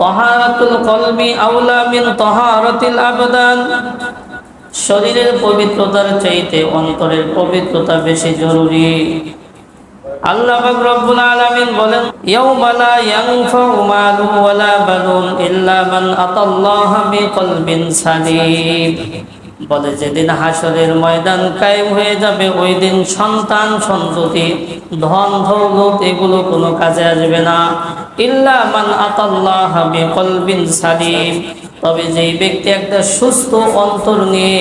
তহারাতুল কলমি আউলা মিন তহারাতিল আবদান। শরীরের পবিত্রতার চাইতে অন্তরের পবিত্রতা বেশি জরুরি। আল্লাহ রব্বুল আলামিন বলেন, ইয়াউমা লা ইয়ানফাউ মালুন ওয়ালা বানুন ইল্লা মান আতাল্লাহা বিকলবিন সালিম। বলে, যেদিন হাসরের ময়দান কায়েম হয়ে যাবে, ওই দিন সন্তান, সন্ততি, ধন, দৌলত এগুলো কোনো কাজে আসবে না। ইল্লা মান আতাল্লাহা বিকলবিন সালিম। তবে যেই ব্যক্তি একটা সুস্থ অন্তর নিয়ে,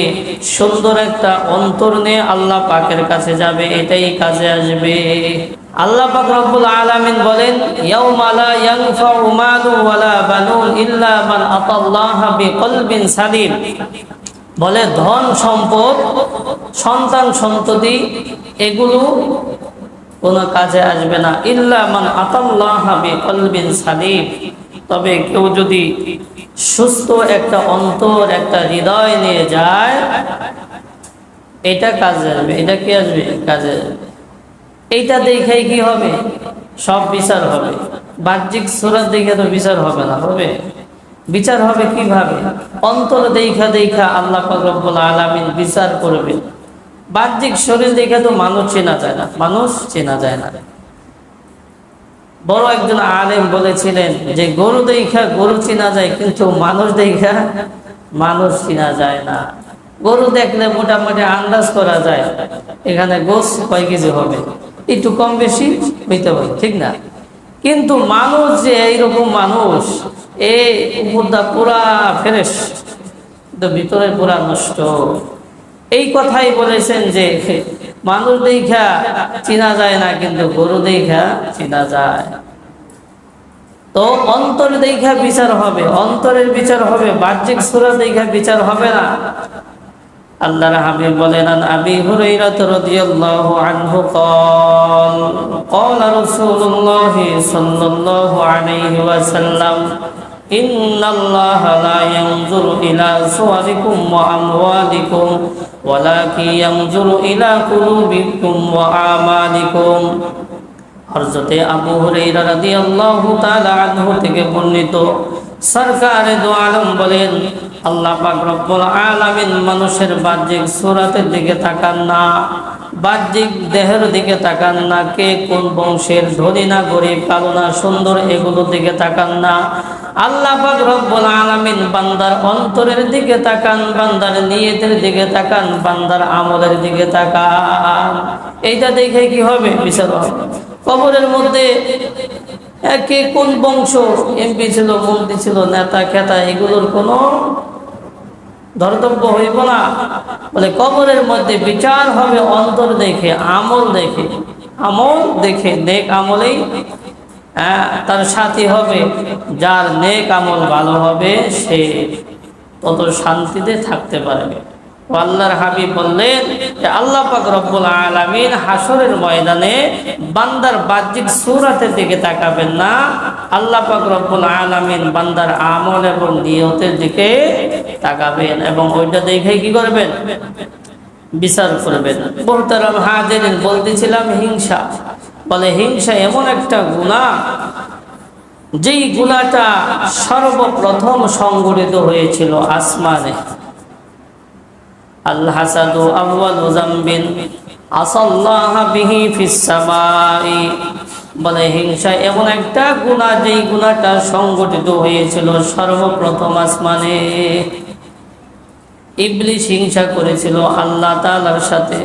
সুন্দর একটা অন্তর নিয়ে আল্লাহ পাকের কাছে যাবে, এটাই কাজে আসবে। আল্লাহ পাক রব্বুল আলামিন বলেন, ইয়াউমা লা ইয়ানফাউ মালু ওয়ালা বানুন ইল্লা মান আতাল্লাহা বিকলবিন সালিম। বলে ধন সম্পদ, সন্তান সন্ততি, এগুলো কোনো কাজে আসবে না। ইল্লা মান আতাল্লাহা বিকলবিন সালিম। তবে কেউ যদি সুস্থ একটা অন্তর, একটা হৃদয় নিয়ে যায়, এটা কাজে আসবে। এটা কি আসবে? কাজে এইটা দেখে কি হবে? সব বিচার হবে। বাহ্যিক সুরাত দেখে তো বিচার হবে না, হবে? বিচার হবে কীভাবে? অন্তর দেখা দেখা আল্লাহ রব্বুল আলামিন বিচার করবে বাহ্যিক শরীর দেখে তো মানুষ চেনা যায় না, মানুষ চেনা যায় না। বড় একজন আলেম বলেছিলেন যে গরু দেখা গরু চেনা যায়, কিন্তু মানুষ দেখা মানুষ চেনা যায় না। গরু দেখলে মোটামুটি আন্দাজ করা যায়, এখানে গোস কয় কেজি হবে? একটু কম বেশি হইতে পারে, ঠিক না? কিন্তু মানুষ যে এইরকম মানুষ, এ উপরদা পুরা কিন্তু ভিতরে পুরা নষ্ট। এই কথাই বলেছেন যে মানুষ দেখা চিনা যায় না, কিন্তু গরু দেখা চিনা যায়। তো অন্তর দেখা বিচার হবে, অন্তরের বিচার হবে, বাহ্যিক সুরা দেখা বিচার হবে না। আল্লাহর হাবিব বলেন আন আবি হুরাইরা রাদিয়াল্লাহু আনহু قال قال رسول الله صلى الله عليه وسلم إن الله لا ينظر إلى صوركم وأموالكم ولكن ينظر إلى قلوبكم وأعمالكم হযরতে আবু হুরাইরা রাদিয়াল্লাহু তাআলা আনহু থেকে বর্ণিত সরকারে দো আলম বলেন, আল্লাহ পাক রব্বুল আলামিন মানুষের বাহ্যিক সুরাতের দিকে তাকান না, বাহ্যিক দেহের দিকে তাকান না, কে কোন বংশের ধনী না গরিব, কালো না সুন্দর, এগুলোর দিকে তাকান না। আল্লাহ পাক রব্বুল আলামিন বান্দার অন্তরের দিকে তাকান, বান্দার নিয়তের দিকে তাকান, বান্দার আমলের দিকে তাকান। এইটা দেখে কি হবে? বিচার হবে। কবরের মধ্যে কে কোন বংশ? এমপি ছিল, মন্ত্রী ছিল, নেতা, খেতা, এগুলোর কোনো ধর্তব্য হইব না। বলে কবরের মধ্যে বিচার হবে, অন্তর দেখে, আমল দেখে আমল দেখে, নেক আমলেই হ্যাঁ তার সাথী হবে, যার নেক আমল ভালো হবে, সে তত শান্তিতে থাকতে পারবে। আল্লাহর হাবিব বললেন যে আল্লাহ পাক রব্বুল আলামিন হাসরের ময়দানে বান্দার বাহ্যিক সুরাতের দিকে তাকাবেন না। আল্লাহ পাক রব্বুল আলামিন বান্দার আমল এবং নিয়তের দিকে তাকাবেন এবং ওইটা দেখে কি করবেন? বিচার করবেন। বহুতারাম হাজিরিন বলতেছিলাম হিংসা। বলে হিংসা এমন একটা গুণা যেই গুণাটা সর্বপ্রথম সংগঠিত হয়েছিল আসমানে। আল হাসাদু আউয়ালু যামবিন আসাল্লাহ বিহি ফিস সামাই বলে হিংসা এমন একটা গুনাহ যেই গুনাহটা সংগঠিত হয়েছিল সর্বপ্রথম আসমানে। ইবলিশ হিংসা করেছিল আল্লাহ তাআলার সাথে।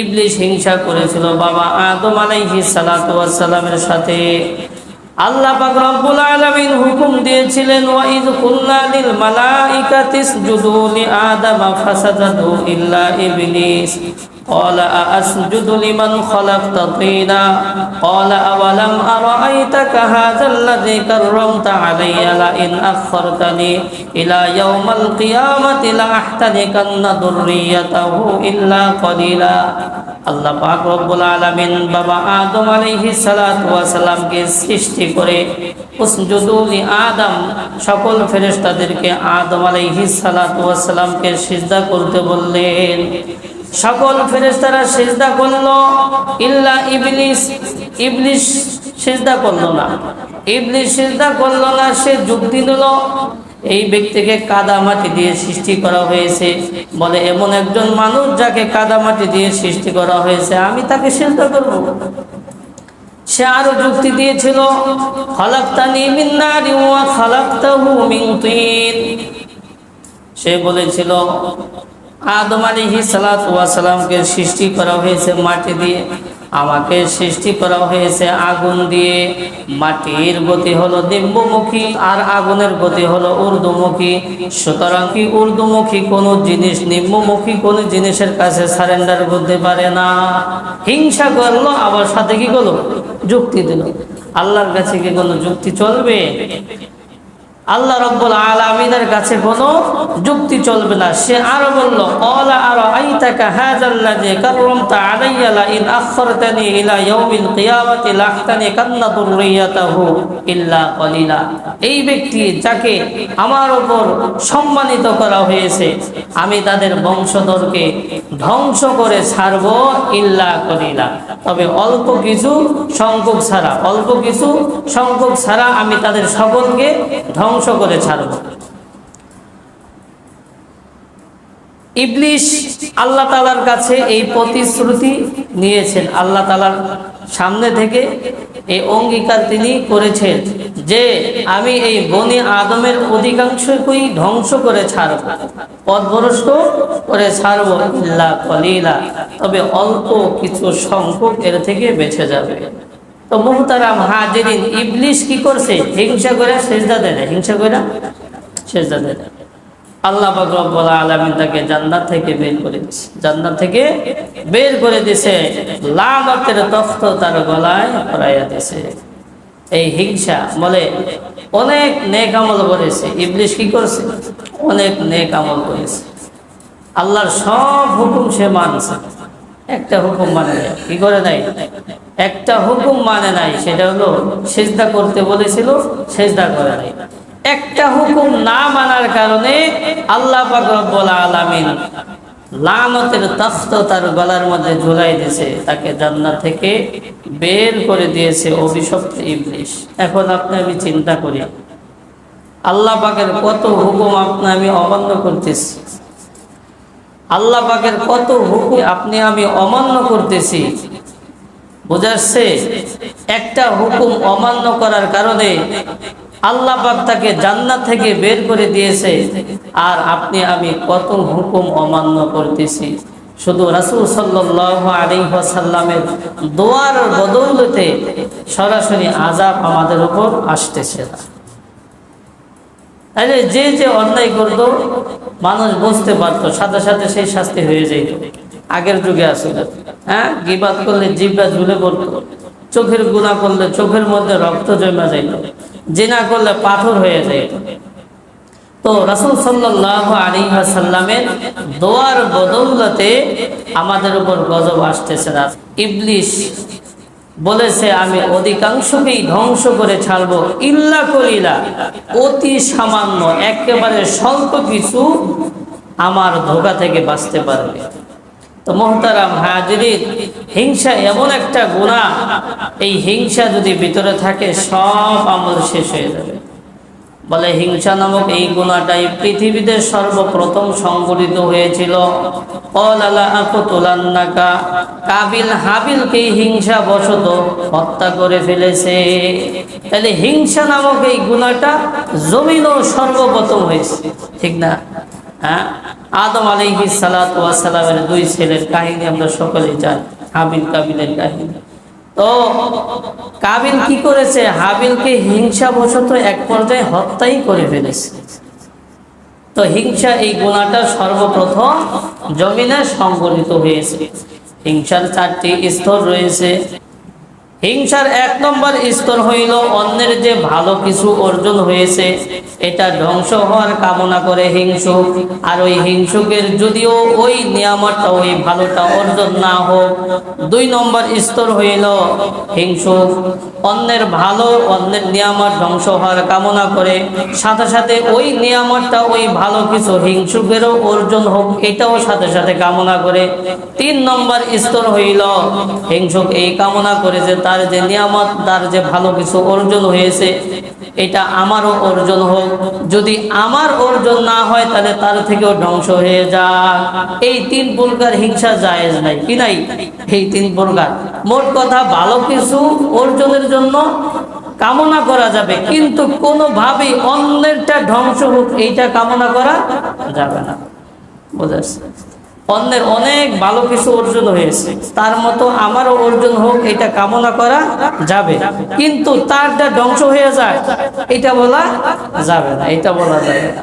ইবলিশ হিংসা করেছিল বাবা আদম আলাইহিস সালাতু ওয়াস সাথে। আল্লাহ পাক রব্বুল আলামিন হুকুম দিয়েছিলেন ওয়া ইয কুল্লা লিল মালাইকাতি ইসজুদু লি আদম ফাসাদাদু ইল্লা ইবলিস قال أأسجد لمن خلقت طينا قال أولم أرأيتك هذا الذي كرمت علي لئن أخرتني إلى يوم القيامة لأحتنكن ذريته إلا قليلا আল্লাহ পাক রব্বুল আলামিন বাবা আদম আলাইহিস সালাতু ওয়াস সালামকে সৃষ্টি করে উসজুদুলি আদম সকল ফেরেশতাদেরকে আদম আলাইহিস সালাতু ওয়াস সালামকে সিজদা করতে বললেন। সকল ফেরেশতারা সিজদা করল, ইল্লা ইবলিস ইবলিস সিজদা করল না। ইবলিশ সিজদা করল না, সে যুক্তি দিল এই ব্যক্তিকে কাদা মাটি দিয়ে সৃষ্টি করা হয়েছে। বলে, এমন একজন মানুষ যাকে কাদা মাটি দিয়ে সৃষ্টি করা হয়েছে, আমি তাকে সিজদা করব। সে আরও যুক্তি দিয়েছিল সে বলেছিল, আদম আলিহি সালাতামকে সৃষ্টি করা হয়েছে মাটি দিয়ে। আমাকে সৃষ্টি করা হয়েছে আগুন দিয়ে। মাটির গতি হলো দিব্যমুখী আর আগুনের গতি হলো ঊর্ধ্বমুখী। সুতরাং কি ঊর্ধ্বমুখী কোনো জিনিস, নিম্নমুখী কোনো জিনিসের কাছে সারেন্ডার করতে পারে না। হিংসা করল, আবার সাথে কি করল? যুক্তি দিল। আল্লাহর কাছে কি কোনো যুক্তি চলবে? আল্লাহ রব্বুল আলমিনের কাছে কোনো যুক্তি চলবে না। সে আরও বলল আরও আইতাকা ইন আখখারতানি ইলা ইয়াউমিল কিয়ামাতি লাহতানি ইল্লা কলিলা। এই ব্যক্তি যাকে আমার উপর সম্মানিত করা হয়েছে, আমি তাদের বংশধরকে ধ্বংস করে ছাড়ব ইল্লা কলিলা। তবে অল্প কিছু সংখ্যক ছাড়া, অল্প কিছু সংখ্যক ছাড়া আমি তাদের সকলকে ধ্বংস করে ছাড়ব ইবলিশ আল্লাহ তালার কাছে এই প্রতিশ্রুতি নিয়েছেন। আল্লাহ তালার সামনে থেকে এই অঙ্গীকার তিনি করেছেন যে, আমি এই বনি আদমের অধিকাংশকেই ধ্বংস করে ছাড়ব, পথভ্রষ্ট করে ছাড়ব ইল্লা কলিলা, তবে অল্প কিছু সংখ্যক এর থেকে বেঁচে যাবে। তো মোহতারাম হাজিরিন ইবলিশ কি করছে? হিংসা করে সেজদা দেয় না। হিংসা করে সেজদা দেয়। আল্লাহ রব্বুল আলামিন তাকে জান্নাত থেকে বের করে দিছে। জান্নাত থেকে বের করে দিছে। লামাতের তখ্ত তার গলায় পরাইয়া দিছে। এই হিংসা বলে অনেক নেক আমল করেছে। ইবলিশ কি করেছে? অনেক নেক আমল করেছে। আল্লাহর সব হুকুম সে মানছে। একটা হুকুম মানে কি করে নাই? একটা হুকুম মানে নাই, সেটা হলো সেজদা করতে বলেছিল, সেজদা করে নাই। একটা হুকুম না মানার কারণে আল্লাহ পাক রব্বুল আলামিন লানতের তখ্ত তার গলার মধ্যে ঝুলাই দিয়েছে, তাকে জান্নাত থেকে বের করে দিয়েছে অভিশপ্ত ইবলিশ। এখন আপনি আমি চিন্তা করি, আল্লাহ পাকের কত হুকুম আপনি আমি অমান্য করতেছি? আল্লাহ পাকের কত হুকুম আপনি আমি অমান্য করতেছি? বোঝাচ্ছে একটা হুকুম অমান্য করার কারণে আল্লাহ তাকে জান্নাত থেকে বের করে দিয়েছে। আর আপনি, আমি কত হুকুম অমান্য করতেছি। শুধু রাসুল আলিহাসাল্লামের দোয়ার বদৌলতে সরাসরি আজাব আমাদের উপর আসতেছে না। তাহলে যে যে অন্যায় করত, মানুষ বুঝতে পারতো, সাথে সাথে সেই শাস্তি হয়ে যেত আগের যুগে আসলে। হ্যাঁ? গিবাদ করলে জিব্বা ঝুলে চোখের গুণা করলে চোখের মধ্যে রক্ত জমা যাইত জেনা করলে পাথর হয়ে তো রাসুল সাল্লাহ দোয়ার বদৌলতে আমাদের উপর গজব আসতেছে ইবলিশ বলেছে, আমি অধিকাংশকেই ধ্বংস করে ছাড়ব। ইল্লা কলিলা, অতি সামান্য, একেবারে স্বল্প কিছু আমার ধোকা থেকে বাঁচতে পারবে। তো মোহতারাম হাজিরিন, হিংসা এমন একটা গুণা এই হিংসা যদি ভিতরে থাকে, সব আমল শেষ হয়ে যাবে। বলে হিংসা নামক এই গুণাটাই পৃথিবীতে সর্বপ্রথম সংগঠিত হয়েছিল। কাবিল হাবিলকে হিংসা বশত হত্যা করে ফেলেছে। তাহলে হিংসা নামক এই গুণাটা জমিনও সর্বপ্রথম হয়েছে, ঠিক না? হ্যাঁ? আদম আলিহি সালাতামের দুই ছেলের কাহিনী আমরা সকলে জানি, হাবিল কাবিলের কাহিনী। তো কাবিল কি করেছে? হাবিলকে হিংসা বশত এক পর্যায়ে হত্যাই করে ফেলেছে। তো হিংসা এই গুণাটা সর্বপ্রথম জমিনে সংগঠিত হয়েছে। হিংসার চারটি স্তর রয়েছে। হিংসার এক নম্বর স্তর হইল অন্যের যে ভালো কিছু অর্জন হয়েছে, এটা ধ্বংস হওয়ার কামনা করে হিংসুক আর ওই হিংসুকের যদিও ওই নিয়ামতটা, ওই ভালোটা অর্জন না হোক, দুই নম্বর স্তর হইল হিংসুক অন্যের ভালো, অন্যের নিয়ামত ধ্বংস হওয়ার কামনা করে, সাথে সাথে ওই নিয়ামতটা, ওই ভালো কিছু হিংসুকেরও অর্জন হোক, এটাও সাথে সাথে কামনা করে। তিন নম্বর স্তর হইল হিংসুক এই কামনা করে যে তার যে নিয়ামত, তার যে ভালো কিছু অর্জন হয়েছে, এটা আমারও অর্জন হোক। যদি আমার অর্জন না হয়, তাহলে তার থেকেও ধ্বংস হয়ে যাক। এই তিন প্রকার হিংসা জায়েজ নাই, কি নাই? এই তিন প্রকার। মোট কথা, ভালো কিছু অর্জনের জন্য কামনা করা যাবে, কিন্তু কোনোভাবেই অন্যেরটা ধ্বংস হোক, এইটা কামনা করা যাবে না। বোঝাচ্ছে অন্যের অনেক ভালো কিছু অর্জন হয়েছে। তার মতো আমারও অর্জন হোক, এটা কামনা করা যাবে। কিন্তু তারটা ধ্বংস হয়ে যায়, এটা বলা যাবে না, এটা বলা যাবে না।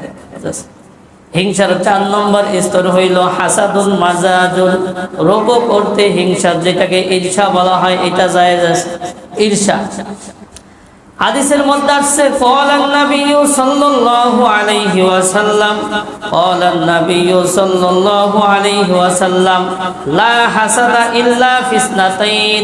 হিংসার চার নম্বর স্তর হইল হাসাদুল মাজাজুল। রোগ করতে হিংসা, যেটাকে ঈর্ষা বলা হয়, এটা যায় ঈর্ষা। হাদিসের মধ্যে আসছে, কলান নবী সাল্লাল্লাহু আলাইহি ওয়াসাল্লাম কলান নবী সাল্লাল্লাহু আলাইহি ওয়াসাল্লাম লা হাসাদা ইল্লা ফিসনাতাইন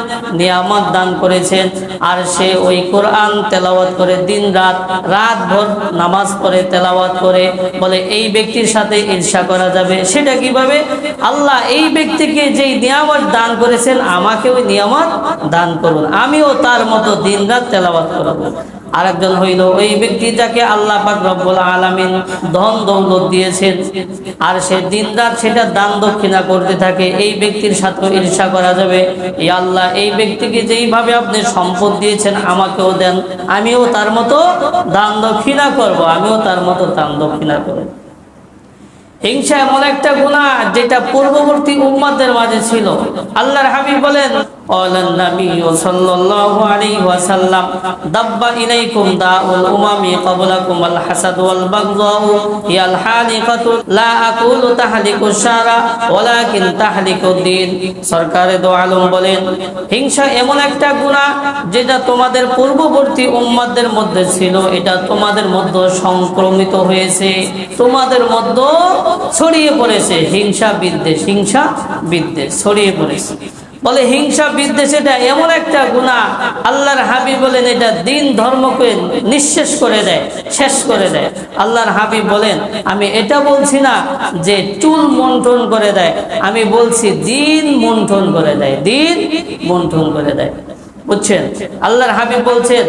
নিয়ামত দান করেছেন। আর সে ওই কোরআন তেলাওয়াত করে দিন রাত রাত ভোর নামাজ পড়ে তেলাওয়াত করে বলে, এই ব্যক্তির সাথে ঈর্ষা করা যাবে? সেটা কীভাবে? আল্লাহ এই ব্যক্তিকে যেই নিয়ামত দান করেছেন, আমাকে ওই নিয়ামত দান করুন। আমিও তার মতো দিন রাত তেলাওয়াত করব। আরেকজন হইল ওই ব্যক্তি যাকে আল্লাহ পাক রব্বুল আলামিন ধন দৌলত দিয়েছেন আর সে দিনরাত সেটা দান দক্ষিণা করতে থাকে, এই ব্যক্তির সাথে ঈর্ষা করা যাবে? এই আল্লাহ, এই ব্যক্তিকে যেইভাবে আপনি সম্পদ দিয়েছেন আমাকেও দেন, আমিও তার মতো দান দক্ষিণা করব, আমিও তার মতো দান দক্ষিণা করব। হিংসা এমন একটা গুণা যেটা পূর্ববর্তী উম্মাদের মাঝে ছিল। আল্লাহর হাবিব বলেন قال النبي صلى الله عليه وسلم دب إليكم داء الأمم قبلكم الحسد والبغضاء هي الحالقة لا أقول تحلق الشعر ولكن تحلق الدين সরকারে দো আলম বলেন হিংসা এমন একটা গুণা যেটা তোমাদের পূর্ববর্তী উম্মাদের মধ্যে ছিল এটা তোমাদের মধ্যে সংক্রমিত হয়েছে তোমাদের মধ্যে ছড়িয়ে পড়েছে হিংসা বিদ্বেষ হিংসা বিদ্বেষ ছড়িয়ে পড়েছে বলে হিংসা বিদ্বেষ এটা এমন একটা গুণা। আল্লাহর হাবি বলেন এটা দিন ধর্মকে নিঃশেষ করে দেয়, শেষ করে দেয়। আল্লাহর হাবি বলেন, আমি এটা বলছি না যে চুল মন্থন করে দেয়, আমি বলছি দিন মন্থন করে দেয়, দিন মন্থন করে দেয়। বুঝছেন আল্লাহর হাবিব বলছেন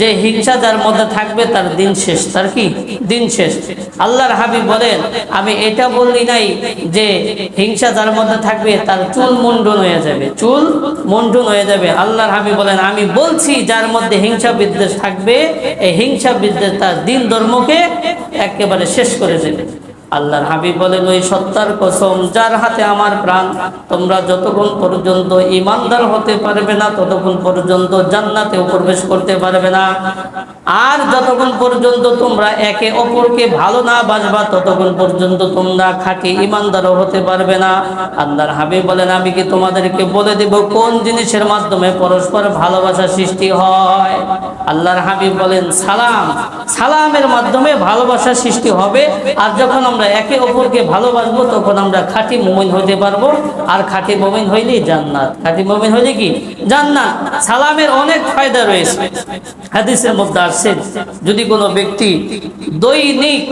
যে হিংসা যার মধ্যে থাকবে তার দিন শেষ। তার কি? দিন শেষ। আল্লাহর হাবিব বলেন, আমি এটা বললি নাই যে হিংসা যার মধ্যে থাকবে তার চুল মুন্ডন হয়ে যাবে। চুল মুন্ডন হয়ে যাবে। আল্লাহর হাবিব বলেন, আমি বলছি যার মধ্যে হিংসা বিদ্বেষ থাকবে, এই হিংসা বিদ্বেষ তার দিন ধর্মকে একেবারে শেষ করে দেবে। আল্লাহর হাবিব বলেন, ওই সত্তার কসম, যার হাতে আমার প্রাণ, তোমরা যতক্ষণ পর্যন্ত ইমানদার হতে পারবে না, ততক্ষণ পর্যন্ত জান্নাতেও প্রবেশ করতে পারবে না। আর যতক্ষণ পর্যন্ত তোমরা একে অপরকে ভালো না বাসবা, ততক্ষণ পর্যন্ত তোমরা খাঁটি ইমানদারও হতে পারবে না। আল্লাহর হাবিব বলেন, আমি কি তোমাদেরকে বলে দেব কোন জিনিসের মাধ্যমে পরস্পর ভালোবাসা সৃষ্টি হয়? আল্লাহর হাবিব বলেন, সালাম, সালামের মাধ্যমে ভালোবাসা সৃষ্টি হবে, আর যখন আমরা একে অপরকে ভালোবাসবো, তখন আমরা খাঁটি মোমিন হইতে পারব। আর খাঁটি মোমিন হইলেই জান্নাত। খাঁটি মোমিন হইলে কি? জান্নাত। সালামের অনেক ফায়দা রয়েছে। হাদিসের মধ্যে আসছে, যদি কোনো ব্যক্তি দৈনিক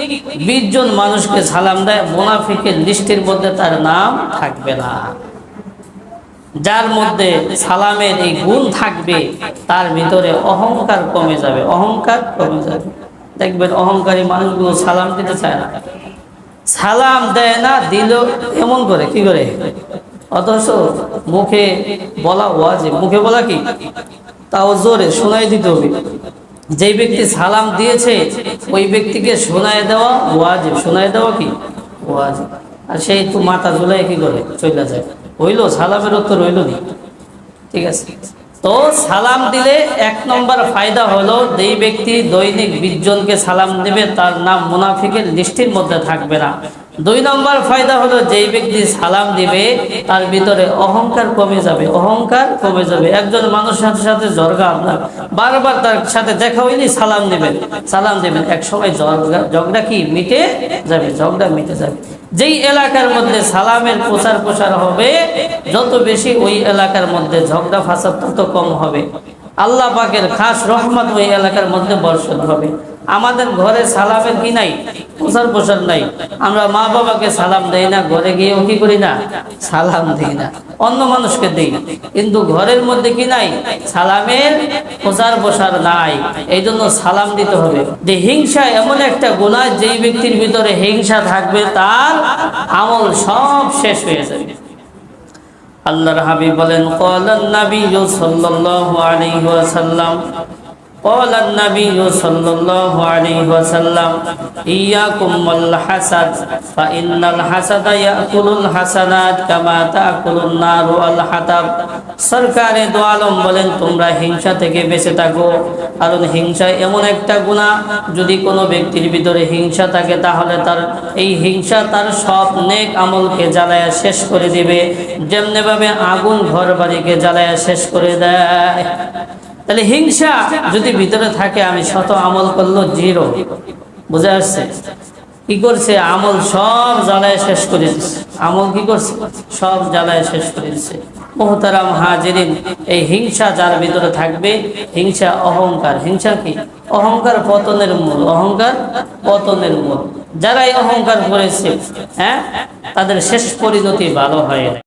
বিশ জন মানুষকে সালাম দেয়, মোনাফিকের লিস্টের মধ্যে তার নাম থাকবে না। যার মধ্যে সালামের এই গুণ থাকবে, তার ভিতরে অহংকার কমে যাবে। অহংকার কমে যাবে। দেখবেন অহংকারী মানুষগুলো সালাম দিতে চায় না। সালাম দেয় না, দিল এমন করে, কি করে? অথচ মুখে বলা ওয়াজে মুখে বলা কি? তাও জোরে শোনাই দিতে হবে। যেই ব্যক্তি সালাম দিয়েছে, ওই ব্যক্তিকে শোনায় দেওয়া ওয়াজিব। শোনায় দেওয়া কি? ওয়াজিব। আর সেই তো মাথা ঝুলাই কি করে? চলে যায়। হইল, সালামের উত্তর হইল নি। ঠিক আছে? তো সালাম দিলে এক নম্বর ফায়দা হলো যেই ব্যক্তি দৈনিক বিশজনকে সালাম দেবে, তার নাম মুনাফিকের লিস্টির মধ্যে থাকবে না। দুই নম্বর ফায়দা হলো যেই ব্যক্তি সালাম দিবে, তার ভিতরে অহংকার কমে যাবে, অহংকার কমে যাবে। একজন মানুষের সাথে সাথে আপনার। বারবার তার সাথে দেখা হইনি সালাম দিবেন সালাম দিবেন। এক সময় জর্গা ঝগড়া কি? মিটে যাবে, ঝগড়া মিটে যাবে। যেই এলাকার মধ্যে সালামের প্রচার প্রসার হবে, যত বেশি ওই এলাকার মধ্যে ঝগড়া ফাসাদ, তত কম হবে। আল্লাহ পাকের খাস রহমত ওই এলাকার মধ্যে বর্ষণ হবে। আমাদের ঘরে সালামের কি নাই? প্রচার প্রসার নাই। আমরা মা বাবাকে সালাম দেই না, ঘরে গিয়েও কি করি না? সালাম দিই না, অন্য মানুষকে দিই কিন্তু ঘরের মধ্যে কি নাই? সালামের প্রচার প্রসার নাই। এই জন্য সালাম দিতে হবে। যে হিংসা এমন একটা গুণা, যেই ব্যক্তির ভিতরে হিংসা থাকবে, তার আমল সব শেষ হয়ে যাবে। আল্লাহর হাবিব বলেন, কলান নবী সাল্লাল্লাহু আলাইহি ওয়াসাল্লাম قال النبي صلى الله عليه وسلم إياكم والحسد فإن الحسد يأكل الحسنات كما تأكل النار الحطب সরকারে দো আলম বলেন তোমরা হিংসা থেকে বেঁচে থাকো কারণ হিংসা এমন একটা গুণা যদি কোনো ব্যক্তির ভিতরে হিংসা থাকে তাহলে তার এই হিংসা তার সব নেক আমলকে জ্বালায়া শেষ করে দিবে যেমনিভাবে আগুন ঘর বাড়িকে জ্বালায়া শেষ করে দেয় তাহলে হিংসা যদি ভিতরে থাকে, আমি শত আমল করল জিরো। বুঝে আসছে কি করছে? আমল সব জ্বালায় শেষ করে আমল কি করছে? সব জ্বালায় শেষ করে দিচ্ছে মোহতারাম হাজিরিন, এই হিংসা যার ভিতরে থাকবে, হিংসা অহংকার। হিংসা কি? অহংকার পতনের মূল, অহংকার পতনের মূল। যারাই অহংকার করেছে হ্যাঁ? তাদের শেষ পরিণতি ভালো হয়